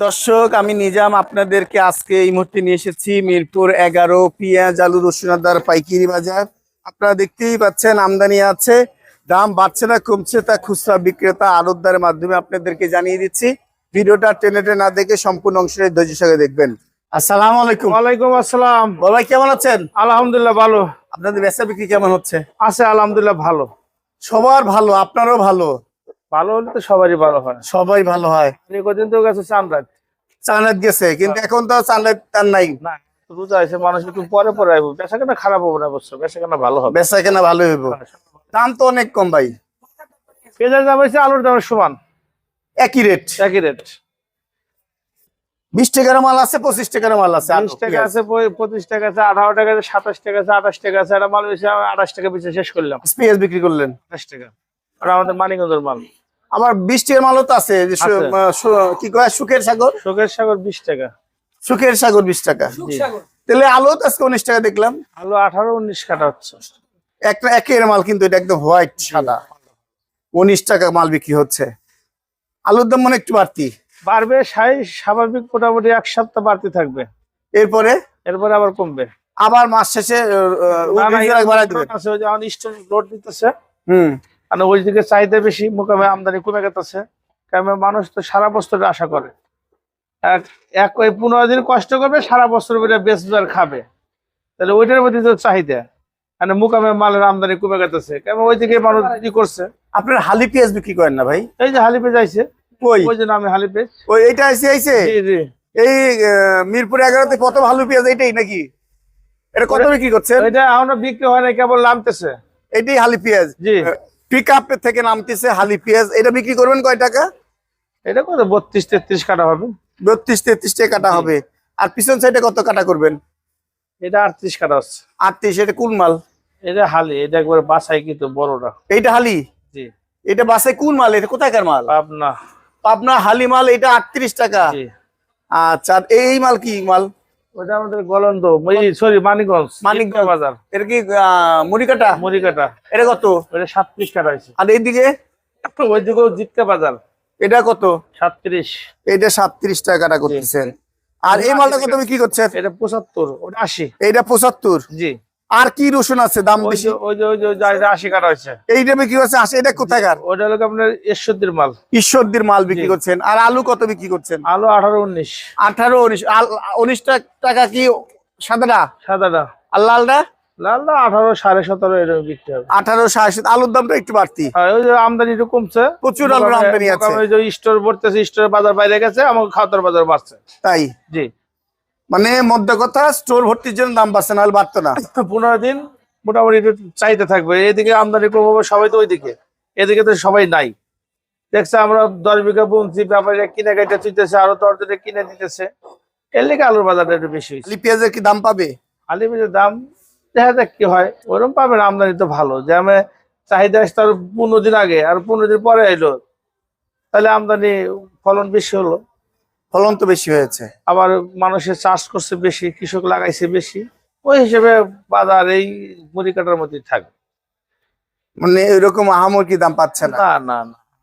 দর্শক আমি নিজাম আপনাদেরকে আজকে এই মুহূর্তে নিয়ে এসেছি মিরপুর এগারো পেঁয়াজ আলু রসুনাদার পাইকারি বাজার। আপনারা দেখতেই পাচ্ছেন আমদানি আছে দাম বাড়ছে না কমছে তা খুচরা বিক্রেতা আড়তদারের মাধ্যমে আপনাদেরকে জানিয়ে দিচ্ছি। ভিডিওটা টেনে না দেখে সম্পূর্ণ অংশের ধৈর্য সঙ্গে দেখবেন। আসসালামু আলাইকুম। ওয়ালাইকুম আসসালাম। বাবা কেমন আছেন? আলহামদুলিল্লাহ ভালো। আপনাদের বেচা বিক্রি কেমন হচ্ছে? আছে আলহামদুলিল্লাহ ভালো। সবার ভালো আপনারও ভালো। ভালো হলে তো সবারই ভালো হয় সবাই ভালো হয়। কদিন তো গেছে চান্দাত চানাত গেছে কিন্তু এখন তো চানাত তার নাই। না রোজা আছে মানুষ একটু পরে পরে আইব বেচা কেনা খারাপ হবে না অবশ্য বেচা কেনা ভালো হবে। বেচা কেনা ভালো হইব। দাম তো অনেক কম ভাই। পেঁয়াজের দাম হয়েছে আলুর দামের সমান। একই রেট একই রেট বিশ টাকার মাল আছে পঁচিশ টাকার মাল আছে বিশ টাকা আছে পঁচিশ টাকা আছে আঠারো টাকা আছে সাতাশ টাকা আছে আঠাশ টাকা আছে একটা মাল বেশি আঠাশ টাকা বেশি শেষ করলাম। পেঁয়াজ বিক্রি করলেন। আঠাশ টাকা। আর আমাদের মানিকগঞ্জের মাল। আমার বিশ টাকার মালও তো আছে কি কয় সুখের সাগর? সুখের সাগর বিশ টাকা। সুখের সাগর বিশ টাকা। তাহলে আলু তো আজকে উনিশ টাকা দেখলাম। আলু আঠারো উনিশ কাটা হচ্ছে। একটা একের মাল কিন্তু এটা একদম হোয়াইট সাদা। উনিশ টাকা মাল বিক্রি হচ্ছে। আলুর দাম মনে একটু বাড়তি। বাড়বে সাই স্বাভাবিক মোটামুটি এক সপ্তাহ বাড়তি থাকবে। এরপরে? এরপরে আবার কমবে। আবার মাস শেষে বাড়াই লোড দিতেছে। হুম। আর ওই দিকে চাহিদা বেশি মোকামে আমদানি কমে গেতেছে। কারণ মানুষ তো সারা বছর আশা করে। এক ওই পনেরো দিন কষ্ট করবে সারা বছর বেচবে আর খাবে। তাহলে ওইটার প্রতি তো চাহিদা। মানে মুকামে মালের আমদানি কমে গেতেছে। ওই দিকে মানুষ কি করছে। আপনার হালি পেঁয়াজ বিক্রি করেন না ভাই? এই যে হালিপে যাইছে ওই ওই যে নামে হালিপে ওই এইটা আইসে আইসে জি জি। এই মিরপুর এগারোতে কত ভালো পেঁয়াজ এইটাই নাকি? এটা কত বিক্রি করছেন? ওইটা এখনও বিক্রি হয় না কেবল নামতেছে। এটাই হালি পেঁয়াজ। জি। পিক আপ থেকে নামতেছে হালি পেঁয়াজ এটা বিক্রি করবেন কয় টাকা? এটা কত? বত্রিশ তেত্রিশ কাটা হবে। বত্রিশ তেত্রিশ টাকা কাটা হবে। আর পিছন সাইডে কত কাটা করবেন? এটা আটত্রিশ কাটা হচ্ছে। আটত্রিশ এটা কোন মাল? এটা হালি এটা একবার বাসাই কিন্তু বড়টা। এইটা হালি জি। এটা বাসে কোন মাল? এটা কোথাকার মাল? পাবনা। আপনার হালি মাল এটা আটত্রিশ টাকা। আচ্ছা এই মাল কি মাল? ওটা আমাদের গলন্দ সরি মানিকগঞ্জ মানিকগঞ্জ। বাজার। এটা কি মুড়িকাটা? এটা কত? এটা সাতত্রিশ কাটা হয়েছে। আর এইদিকে? ওইদিকেও জিতকা বাজার। এটা কত? সাতত্রিশ। এটা সাতত্রিশ টাকা কাটা করতেছেন। আর এই মালটা কত কি করছেন? এটা পঁচাত্তর ওটা আশি। এটা পঁচাত্তর? জি। আর কি রসুন আছে দাম বেশি? ওই যে ওই যে আশি কাটা হয়েছে। এইটা বিক্রি করছে আসে এটা কোথাকার ওটা হলো আপনার ঈশ্বরদীর মাল। ঈশ্বরদীর মাল বিক্রি করছেন। আর আলু কত বিক্রি করছেন? আলু আঠারো উনিশ। আঠারো উনিশ। উনিশ টাকা কি সাদাটা? সাদাটা। আর লালটা? লালটা আঠারো সাড়ে সতেরো এরকম বিক্রি হবে। আঠারো সাড়ে সাত আলুর দামটা একটু বাড়তি। আর ওই যে আমদানি একটু কমছে। প্রচুর আলুর আমদানি আছে। ওই যে স্টোর ভরতেছে স্টোর বাজার বাইরে গেছে আমাকে খাওয়ার বাজার বাড়ছে। তাই? জি। মানে মধ্য কথা স্টোর ভর্তির জন্য দাম বাড়ছে নাহলে বাড়তো না। পনেরো দিন মোটামুটি চাইতে থাকবে। এদিকে আমদানি কম হবে সবাই তো ওইদিকে। এদিকে তো সবাই নাই। দেখছে আমরা দশ বিঘা বুনছি ব্যাপারে কিনে কেটে চুইতেছে আরও দশ দিনে কিনে দিতেছে। এর লেগে আলুর বাজারটা একটু বেশি হয়েছে। পেঁয়াজের কি দাম পাবে? আলু বীজের দাম দেখা যাক কি হয়। ওরকম পাবে না আমদানি তো ভালো। যে আমি চাহিদা আসছে তার পনেরো দিন আগে আর পনেরো দিন পরে এলো। তাহলে আমদানি ফলন বেশি হলো। ফলন তো বেশি হয়েছে। আবার মানুষের চাষ করছে বেশি কৃষক লাগাইছে বেশি। ওই হিসেবে বাজার এই মুড়ি কাটার মধ্যেই থাকবে মানে এরকম আহামর কি দাম পাচ্ছে না? না না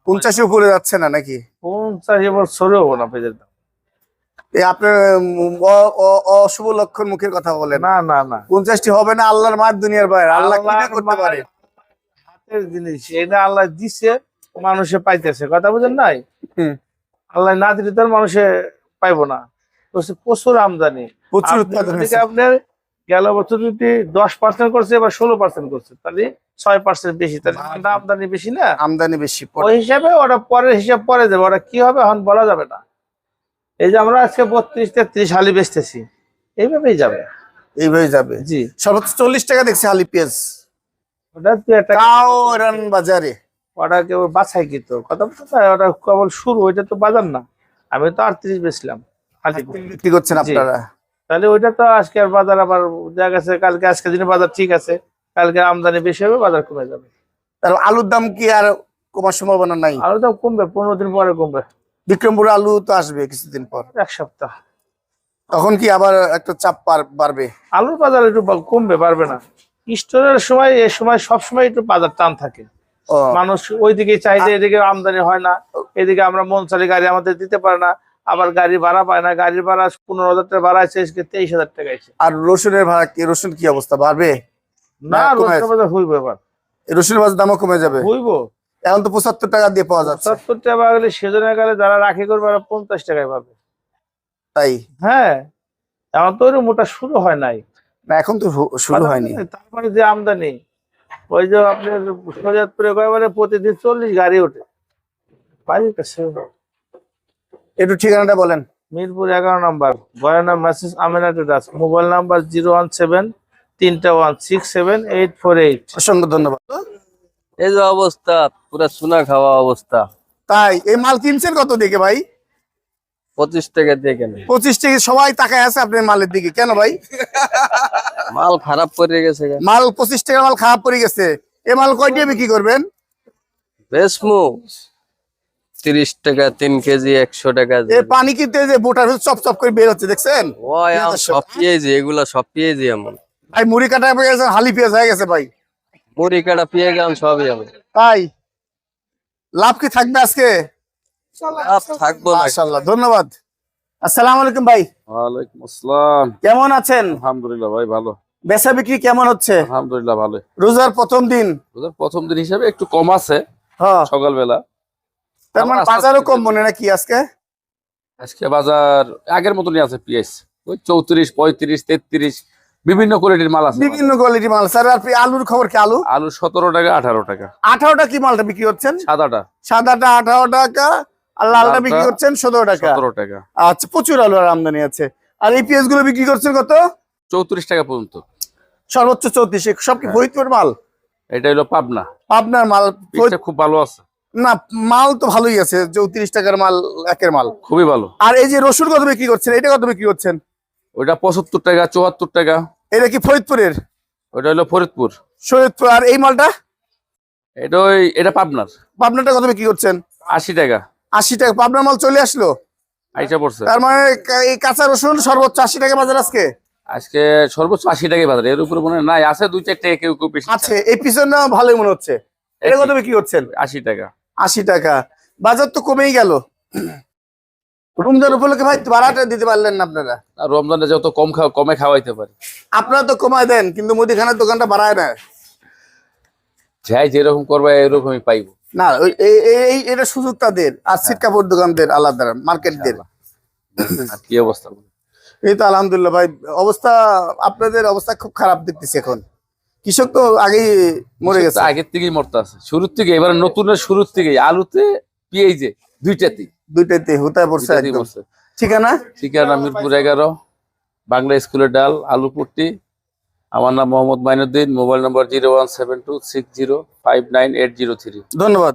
পঞ্চাশে উপরে যাচ্ছে না নাকি? পঞ্চাশ এবার সরে হব না পেঁয়াজের দাম আপনার অ- অ- অশুভ লক্ষণ মুখের কথা বলেন। না না না। পঞ্চাশটি হবে না আল্লাহর মার দুনিয়ার বাইরে? আল্লাহ কি করতে পারে? হাতের জিনিস এটা আল্লাহ দিছে মানুষে পাইতেছে। কথা বুঝেন নাই? হুম। আল্লাহ না দিলে তো মানুষে পাইবো না। হচ্ছে প্রচুর আমদানি। প্রচুর আপনার গেল বছর যদি দশ পার্সেন্ট করছে এবার ষোলো পার্সেন্ট করছে তাহলে ছয় পার্সেন্ট বেশি। তাহলে। আমদানি বেশি না। আমদানি বেশি। ওই হিসাবে ওরা পরের হিসাব পরে যাবে ওরা কি হবে এখন বলা যাবে না। এই যে আমরা আজকে বত্রিশ তেত্রিশ হালি বেচতেছি এইভাবেই যাবে। এইভাবে যাবে। জি। সর্বোচ্চ চল্লিশ টাকা দেখছি আলি পেঁয়াজ। ওটা বাজারে। ওটা কেউ বাছাই কিতো। কথা বলতে ওটা কেবল শুরু ওইটা তো বাজার না। আমি তো আটত্রিশ বেচলাম। হালি বিক্রি করছেন আপনারা। তাহলে ওইটা তো আজকে আর বাজার আবার দেখা গেছে কালকে আজকে দিনে বাজার ঠিক আছে। কালকে আমদানি বেশি হবে বাজার কমে যাবে। তার আলুর দাম কি আর কমার সম্ভাবনা নাই? আলুর দাম কমবে পনেরো দিন পরে কমবে। বিক্রমপুর আলু তো আসবে কিছুদিন পর। এক সপ্তাহ। তখন কি আবার একটা চাপ বাড়বে? আলুর বাজার একটু কমবে বাড়বে না। স্টোরের সময় এ সময় সবসময় একটু বাজার টান থাকে। মানুষ ওইদিকে চাহিদা এদিকে আমদানি হয় না এদিকে আমরা মন চালি গাড়ি আমাদের দিতে পারে না আবার গাড়ি ভাড়া পায় না গাড়ির ভাড়া পনেরো হাজার টাকা ভাড়া আছে আজকে তেইশ হাজার টাকা আছে। আর রসুনের ভাড়া কি রসুন কি অবস্থা বাড়বে? না না, কমে রোজগার বাজার হইব এবার। রসুনের বাজার দামও কমে যাবে। হইব। এখন তো পঁচাত্তর টাকা দিয়ে পাওয়া যাচ্ছে। সত্তর টাকা গেলে সেজনের গেলে যারা রাখি করবে ওরা পঞ্চাশ টাকায় পাবে। তাই? হ্যাঁ এখন তো মোটা শুরু হয় নাই। না এখন তো শুরু হয়নি। তারপরে যে আমদানি। ওই যে আপনার সজাতপুরে একেবারে প্রতিদিন চল্লিশ গাড়ি ওঠে। একটু ঠিকানাটা বলেন। মিরপুর এগারো নম্বর গয়না message Amina traders mobile number zero one seven তিনটা one six seven eight four eight. অসংখ্য ধন্যবাদ। এই যে অবস্থা পুরো সোনা খাওয়া অবস্থা। তাই এই মাল কিনছেন কত দিকে ভাই? পঁচিশ টাকা দিয়ে কেন। পঁচিশ থেকে সবাই তাকায় আছে আপনার মালের দিকে। কেন ভাই? মাল খারাপ করে গেছে মাল পঁচিশ টাকা মাল খারাপ পড়ে গেছে। এ মাল কয়টিয়ে বিক্রি করবেন? বেশ মু তিরিশ টাকা তিন কেজি একশো টাকা এ পানি কিনতে যে বোটার চপ চপ করে বের হচ্ছে দেখছেন? সব পেঁয়াজি এগুলা সব পেঁয়াজি এমন ভাই মুড়ি কাটা হয়ে গেছে হালি পেঁয়াজ হয়ে গেছে ভাই। মুড়ি কাটা পেয়ে গেলাম সবই এমন তাই লাভ কি থাকবে আজকে? থাকব মাশাআল্লাহ ধন্যবাদ। আসসালামু আলাইকুম ভাই। ওয়ালাইকুম আসসালাম। কেমন আছেন? আলহামদুলিল্লাহ ভাই ভালো। বেচা বিক্রি কেমন হচ্ছে? আলহামদুলিল্লাহ ভালো। রোজার প্রথম দিন। ওদের প্রথম দিন হিসাবে একটু কম আছে হ্যাঁ। সকালবেলা। তার মানে বাজারও কম মনে নাকি আজকে? আজকে বাজার আগের মতনই আছে পিএস ওই চৌত্রিশ পঁয়ত্রিশ তেত্রিশ বিভিন্ন কোয়ালিটির মাল আছে। বিভিন্ন কোয়ালিটি মাল। স্যার আর আলুর খবর কি? আলু? আলু সতেরো টাকা আঠারো টাকা। আঠারোটা কি মালটা বিক্রি করছেন? সাদাটা। সাদাটা আঠারো টাকা আর লালটা বিক্রি করছেন সতেরো টাকা। সতেরো টাকা। আচ্ছা প্রচুর আলু আর আমদানি আছে। আর এই পেঁয়াজগুলো বিক্রি করছেন কত? চৌত্রিশ টাকা পর্যন্ত। সর্বোচ্চ চৌত্রিশ। সব কি হ্যাঁ। ফরিদপুর মাল? এটা হলো পাবনা। আপনার মাল। খুব ভালো আছে। না মাল তো ভালোই আছে। চৌত্রিশ টাকার মাল একের মাল। খুবই ভালো। আর এই যে রসুন কত বিক্রি করছেন? এটা কত বিক্রি করছেন? ওইটা পঁচাত্তর টাকা চুয়াত্তর টাকা। এটা কি ফরিদপুরের? ওইটা হলো ফরিদপুর। সৈয়দপুর। আর এই মালটা? এটা ওই এটা পাবনার। পাবনাটা কত বিক্রি করছেন? আশি টাকা। আশি টাকা পাবনার মাল চলে আসলো? তার মানে এই কাঁচা রসুন সর্বোচ্চ আশি টাকা বাজার আজকে? আজকে সর্বোচ্চ আশি টাকাই বাজার। এর উপরে মনে নাই আছে দুই চার টাকা কেউ কেউ আছে এই পিছনে ভালোই মনে হচ্ছে। এটা কত বিক্রি করছেন আশি টাকা। আশি টাকা। বাজার তো কমেই গেল। রমজান উপলক্ষে ভাই ভাড়াটা দিতে পারলেন না আপনারা। রমজানে যত কম খাওয়া কমে খাওয়াইতে পারে। আপনারা তো কমায় দেন কিন্তু মুদিখানার দোকানটা বাড়ায় না। যাই যেরকম করবে এরকমই পাইবো। না এই- এটা সুযোগ তাদের আর সিট কাপড় দোকানদের আলাদা মার্কেটদের কি অবস্থা এই তো আলহামদুলিল্লাহ ভাই অবস্থা আপনাদের অবস্থা খুব খারাপ দেখতেছি এখন। কৃষক তো আগেই মরে গেছে। আগের থেকেই মরতে আছে। শুরুর থেকে এবার নতুনের শুরুর থেকেই আলুতে পিএইজে দুইটাতেই। দুইটাতে হুতায় পড়ছে ঠিকানা? ঠিকানা মিরপুর এগারো বাংলা স্কুলের ডাল আলুপুরটি আমার নাম Mohammad Mainuddin, mobile number zero one seven two six zero five nine eight zero three. ধন্যবাদ।